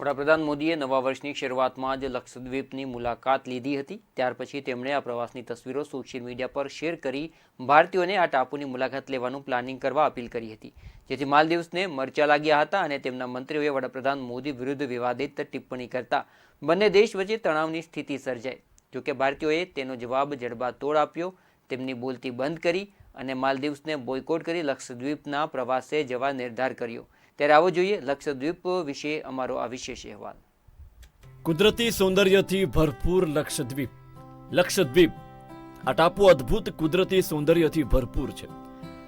વડાપ્રધાન મોદીએ નવા વર્ષની શરૂઆતમાં જ લક્ષદ્વીપની મુલાકાત લીધી હતી. ત્યાર પછી તેમણે આ પ્રવાસની તસવીરો સોશિયલ મીડિયા પર શેર કરી ભારતીયોને આ ટાપુની મુલાકાત લેવાનું પ્લાનિંગ કરવા અપીલ કરી હતી. જેથી માલદીવ્સને મરચા લાગ્યા હતા અને તેમના મંત્રીઓએ વડાપ્રધાન મોદી વિરુદ્ધ વિવાદિત ટિપ્પણી કરતા બંને દેશ વચ્ચે તણાવની સ્થિતિ સર્જાઈ. જોકે ભારતીયોએ તેનો જવાબ જડબાતોડ આપ્યો. તેમની બોલતી બંધ કરી અને માલદીવ્સને બોયકોટ કરી લક્ષદ્વીપના પ્રવાસે જવા નિર્ધાર કર્યો. ત્યારે આવો જોઈએ લક્ષદ્વીપ વિશે અમારો આ વિશેષ અહેવાલ. કુદરતી સૌંદર્યથી ભરપૂર લક્ષદ્વીપ. લક્ષદ્વીપ, આ ટાપુ અદ્ભુત કુદરતી સૌંદર્યથી ભરપૂર છે.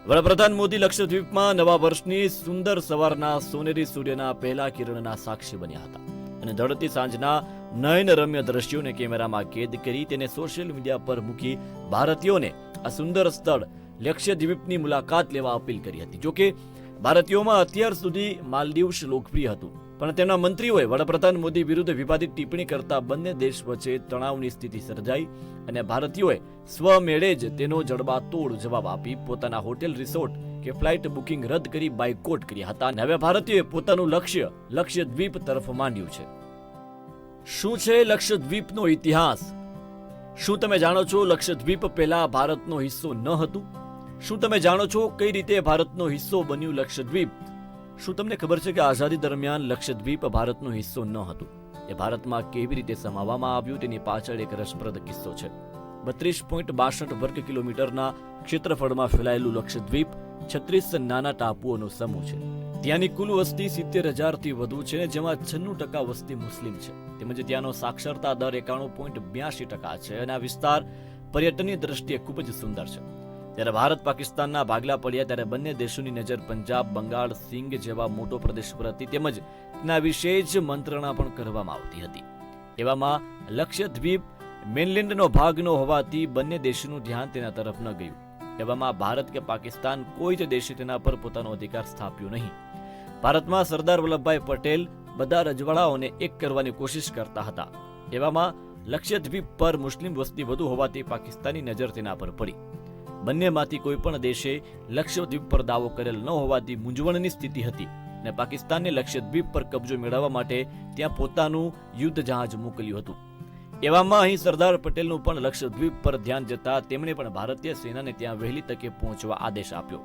વડાપ્રધાન મોદી લક્ષદ્વીપમાં નવા વર્ષની સુંદર સવારના સોનેરી સૂર્યના પહેલા કિરણના સાક્ષી બન્યા હતા અને ઢળતી સાંજના નયનરમ્ય દ્રશ્યોને કેમેરામાં કેદ કરી તેને સોશિયલ મીડિયા પર મૂકી ભારતીયોને આ સુંદર સ્થળ લક્ષદ્વીપની મુલાકાત લેવા અપીલ કરી હતી. જોકે ભારતીયોમાં અત્યાર સુધી માલદીવ્સ લોકપ્રિય હતું. પણ તેના મંત્રીઓએ વડાપ્રધાન મોદી વિરુદ્ધ વિવાદિત ટિપ્પણી કરતા બંને દેશ વચ્ચે તણાવની સ્થિતિ સર્જાઈ અને ભારતીયોએ સ્વમેળે જ તેનો જડબાતોડ જવાબ આપી પોતાના હોટેલ રિસોર્ટ કે ફ્લાઇટ બુકિંગ રદ કરી બાયકોટ કર્યા હતા. અને હવે ભારતીયોએ પોતાનું લક્ષ્ય લક્ષદ્વીપ તરફ માંડ્યું છે. શું છે લક્ષદ્વીપનો ઇતિહાસ? શું તમે જાણો છો લક્ષદ્વીપ પહેલા ભારતનો હિસ્સો ન હતું? શું તમે જાણો છો કઈ રીતે ભારતનો હિસ્સો બન્યું લક્ષદ્વીપ? શું તમને ખબર છે કે આઝાદી દરમિયાન લક્ષદ્વીપ ભારતનો હિસ્સો ન હતું? એ ભારતમાં કેવી રીતે સમાવવામાં આવ્યું તેની પાછળ એક રસપ્રદ કિસ્સો છે. બત્રીસ પોઈન્ટ બાસઠ વર્ગ કિલોમીટરના ક્ષેત્રફળમાં ફેલાયેલું લક્ષદ્વીપ છત્રીસ નાના ટાપુઓનો સમૂહ છે. ત્યાંની કુલ વસ્તી સિત્તેર હજારથી વધુ છે જેમાં છન્નું ટકા વસ્તી મુસ્લિમ છે. તેમજ ત્યાંનો સાક્ષરતા દર એકાણું પોઈન્ટ બ્યાસી ટકા છે અને આ વિસ્તાર પર્યટનની દ્રષ્ટિએ ખૂબ જ સુંદર છે. ત્યારે ભારત પાકિસ્તાનના ભાગલા પડ્યા ત્યારે બંને દેશોની નજર પંજાબ, બંગાળ સિંઘ જેવા મોટો પ્રદેશ પર હતી તેમજ તેના વિશે જ મંત્રણા પણ કરવામાં આવતી હતી. એવામાં લક્ષદ્વીપ મેનલેન્ડનો ભાગ ન હોવાથી બંને દેશોનું ધ્યાન તેના તરફ ન ગયું. એવામાં ભારત કે પાકિસ્તાન કોઈ જ દેશે તેના પર પોતાનો અધિકાર સ્થાપ્યો નહીં. ભારતમાં સરદાર વલ્લભભાઈ પટેલ બધા રજવાડાઓને એક કરવાની કોશિશ કરતા હતા. એવામાં લક્ષદ્વીપ પર મુસ્લિમ વસ્તી વધુ હોવાથી પાકિસ્તાની નજર તેના પર પડી. બંનેમાંથી કોઈ પણ દેશે લક્ષદ્વીપ પર દાવો કરેલ ન હોવાથી મૂંઝવણની સ્થિતિ હતી અને પાકિસ્તાનને લક્ષદ્વીપ પર કબજો મેળવવા માટે ત્યાં પોતાનું યુદ્ધ જહાજ મોકલ્યું હતું. એવામાં અહીં સરદાર પટેલનું પણ લક્ષદ્વીપ પર ધ્યાન જતા તેમણે પણ ભારતીય સેનાને ત્યાં વહેલી તકે પહોંચવા આદેશ આપ્યો.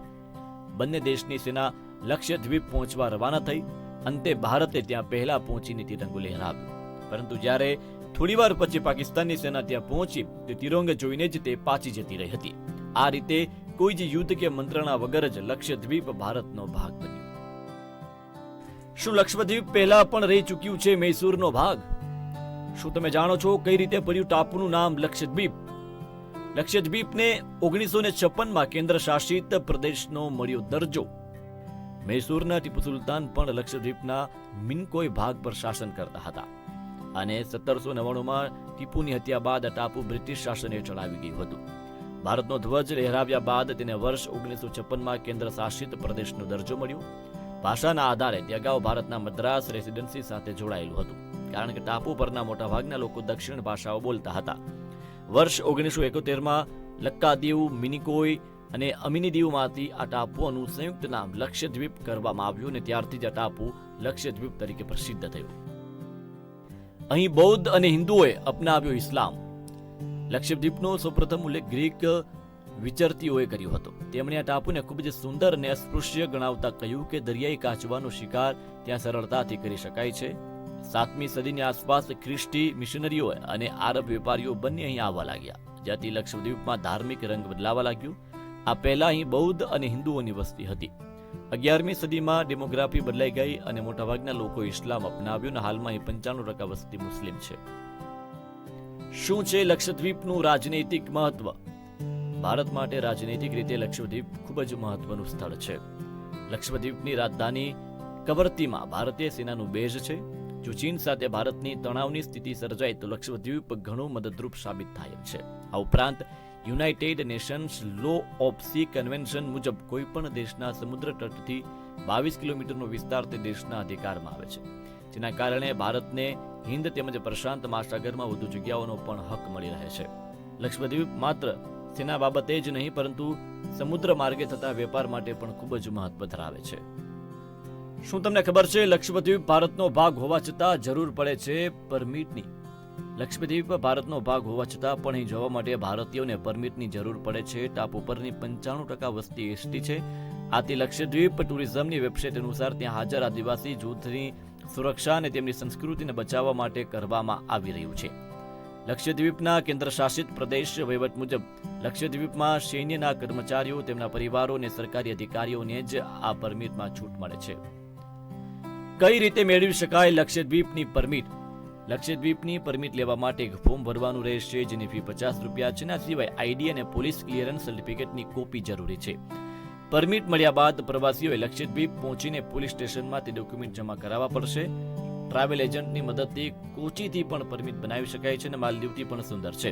બંને દેશની સેના લક્ષદ્વીપ પહોંચવા રવાના થઈ, અંતે ભારતે ત્યાં પહેલા પહોંચીને તિરંગો લહેરાવ્યો. પરંતુ જ્યારે થોડીવાર પછી પાકિસ્તાનની સેના ત્યાં પહોંચી, તે તિરંગ જોઈને જ તે પાછી જતી રહી હતી. આ રીતે કોઈ જ યુદ્ધ કે મંત્રણા વગર જ લક્ષદ્વીપ ભારતનો ભાગ બન્યો. શું લક્ષદ્વીપ પહેલા પણ રહી ચૂક્યું છે મૈસૂરનો ભાગ? શું તમે જાણો છો કઈ રીતે પડ્યું ટાપુનું નામ લક્ષદ્વીપ? લક્ષદ્વીપને ઓગણીસો ને છપ્પનમાં કેન્દ્ર શાસિત પ્રદેશનો મળ્યો દરજ્જો. મૈસૂરના ટીપુ સુલતાન પણ લક્ષદ્વીપના મિનકોઈ ભાગ પર શાસન કરતા હતા અને સત્તરસો નવ્વાણુંમાં ટીપુની હત્યા બાદ આ ટાપુ બ્રિટિશ શાસન આવી ગયું હતું. ભારતનો ધ્વજ લહેરાવ્યા બાદ તેને વર્ષ ઓગણીસો છપ્પનમાં કેન્દ્ર શાસિત પ્રદેશનો દરજ્જો મળ્યો. ભાષાના આધારે તે અગાઉ ભારતના મદ્રાસ રેસિડેન્સી સાથે જોડાયેલું હતું. કારણ કે ટાપુ પરના મોટાભાગના લોકો દક્ષિણ ભાષાઓ બોલતા હતા. વર્ષ ઓગણીસો એકોતેરમાં લક્કાદીવ, મિનિકોઈ અને અમિની દીવમાંથી આ ટાપુઓનું સંયુક્ત નામ લક્ષદ્વીપ કરવામાં આવ્યું અને ત્યારથી જ આ ટાપુ લક્ષદ્વીપ તરીકે પ્રસિદ્ધ થયું. અહીં બૌદ્ધ અને હિન્દુઓએ અપનાવ્યો ઇસ્લામ. લક્ષદ્વીપનો સૌપ્રથમ ઉલ્લેખ ગ્રીક વિચરતીઓએ કર્યો હતો. તેમણે આ ટાપુને ખૂબ જ સુંદર અને અસ્પૃશ્ય ગણાવતા કહ્યું કે દરિયાઈ કાચવાનો શિકાર ત્યાં સરળતાથી કરી શકાય છે. સાતમી સદીની આસપાસ ખ્રિસ્તી મિશનરીઓ અને આરબ વેપારીઓ બંને અહીં આવવા લાગ્યા. જ્યાંથી લક્ષદ્વીપમાં ધાર્મિક રંગ બદલાવા લાગ્યું. આ પહેલા અહીં બૌદ્ધ અને હિન્દુઓની વસ્તી હતી. અગિયારમી સદીમાં ડેમોગ્રાફી બદલાઈ ગઈ અને મોટાભાગના લોકો ઇસ્લામ અપનાવ્યું અને હાલમાં અહીં પંચાણું ટકા વસ્તી મુસ્લિમ છે. શું છે લક્ષદ્વીપનું રાજનૈતિક મહત્વ? ભારત માટે રાજનૈતિક રીતે લક્ષદ્વીપ ખૂબ જ મહત્વનું સ્થળ છે. લક્ષદ્વીપની રાજધાની કવરતીમાં ભારતીય સેનાનું બેઝ છે. જો ચીન સાથે ભારતની તણાવની સ્થિતિ સર્જાય તો લક્ષદ્વીપ ઘણું મદદરૂપ સાબિત થાય છે. આ ઉપરાંત, United Nations law of sea convention મુજબ કોઈપણ દેશના સમુદ્ર તટથી બાવીસ કિલોમીટરનો વિસ્તાર તે દેશના અધિકારમાં આવે છે. જેના કારણે ભારતને હિન્દ તેમજ પ્રશાંત મહાસાગરમાં વધુ જગ્યાઓનો પણ હક મળી રહે છે. લક્ષદ્વીપ માત્ર સેના બાબતે જ નહીં, પરંતુ સમુદ્ર માર્ગે થતા વેપાર માટે પણ ખૂબ જ મહત્વ ધરાવે છે. શું તમને ખબર છે, લક્ષદ્વીપ ભારતનો ભાગ હોવા છતાં જરૂર પડે છે પરમિટની? લક્ષદ્વીપ ભારતનો ભાગ હોવા છતાં પણ અહીં જવા માટે ભારતીયોને પરમિટની જરૂર પડે છે. ટાપુ પરની પંચાણું ટકા વસ્તી એસટી છે. આથી લક્ષદ્વીપ ટુરિઝમની વેબસાઇટ અનુસાર ત્યાં હાજર આદિવાસી, જૂથની સુરક્ષા અને તેમની સંસ્કૃતિને બચાવવા માટે કરવામાં આવી રહ્યું છે. લક્ષદ્વીપના કેન્દ્ર શાસિત પ્રદેશ વહીવટ મુજબ, લક્ષદ્વીપમાં સૈન્યના કર્મચારીઓ, તેમના પરિવારો અને સરકારી અધિકારીઓને જ આ પરમિટમાં છૂટ મળે છે. કઈ રીતે મેળવી શકાય લક્ષદ્વીપની પરમિટ? લક્ષદ્વીપની પરમિટ લેવા માટે એક ફોર્મ ભરવાનું રહેશે, જેની ફી પચાસ રૂપિયા છે. સિવાય આઈડી અને પોલીસ ક્લિયરન્સ સર્ટિફિકેટની કોપી જરૂરી છે. પરમિટ મળ્યા બાદ પ્રવાસીઓએ લક્ષદ્વીપ પહોંચીને પોલીસ સ્ટેશનમાં તે ડોક્યુમેન્ટ જમા કરાવવા પડશે. ટ્રાવેલ એજન્ટની મદદથી કોચીથી પણ પરમિટ બનાવી શકાય છે અને માલદીવથી પણ સુંદર છે.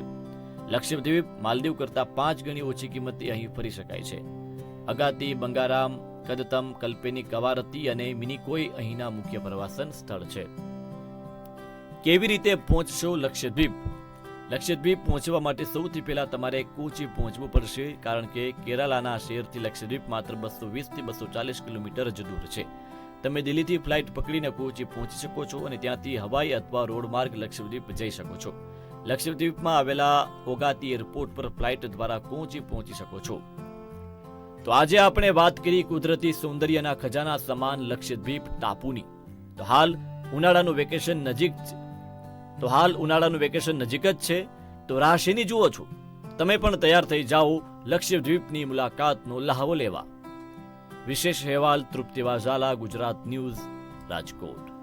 લક્ષદ્વીપ માલદીવ કરતાં પાંચ ગણી ઓછી કિંમતે અહીં ફરી શકાય છે. અગાતી, બંગારામ, કદતમ, કલ્પેની કવારતી અને મિનિકોઈ અહીંના મુખ્ય પ્રવાસન સ્થળ છે. કેવી રીતે પહોંચશો લક્ષદ્વીપ લક્ષદ્વીપ પહોંચવા માટે સૌથી પહેલા તમારે કોચી પહોંચવું પડશે, કારણ કે કેરાલાના શહેરથી લક્ષદ્વીપ માત્ર બસો વીસથી બસો ચાલીસ કિલોમીટર જ દૂર છે. તમે દિલ્હીથી ફ્લાઇટ પકડીને કોચી પહોંચી શકો છો અને ત્યાંથી હવાઈ અથવા રોડ માર્ગ લક્ષદ્વીપ જઈ શકો છો. લક્ષદ્વીપમાં આવેલા ઓગાતી એરપોર્ટ પર ફ્લાઇટ દ્વારા કોચી પહોંચી શકો છો. તો આજે આપણે વાત કરી કુદરતી સૌંદર્યના ખજાના સમાન લક્ષદ્વીપ ટાપુની. તો હાલ ઉનાળાનું વેકેશન નજીક. તો હાલ ઉનાળાનું વેકેશન નજીક જ છે. તો રાહ જુઓ છો. તમે પણ તૈયાર થઈ જાઓ લક્ષદ્વીપની મુલાકાતનો લહાવો લેવા. વિશેષ અહેવાલ તૃપ્તિ વાઝાલા ગુજરાત ન્યૂઝ, રાજકોટ.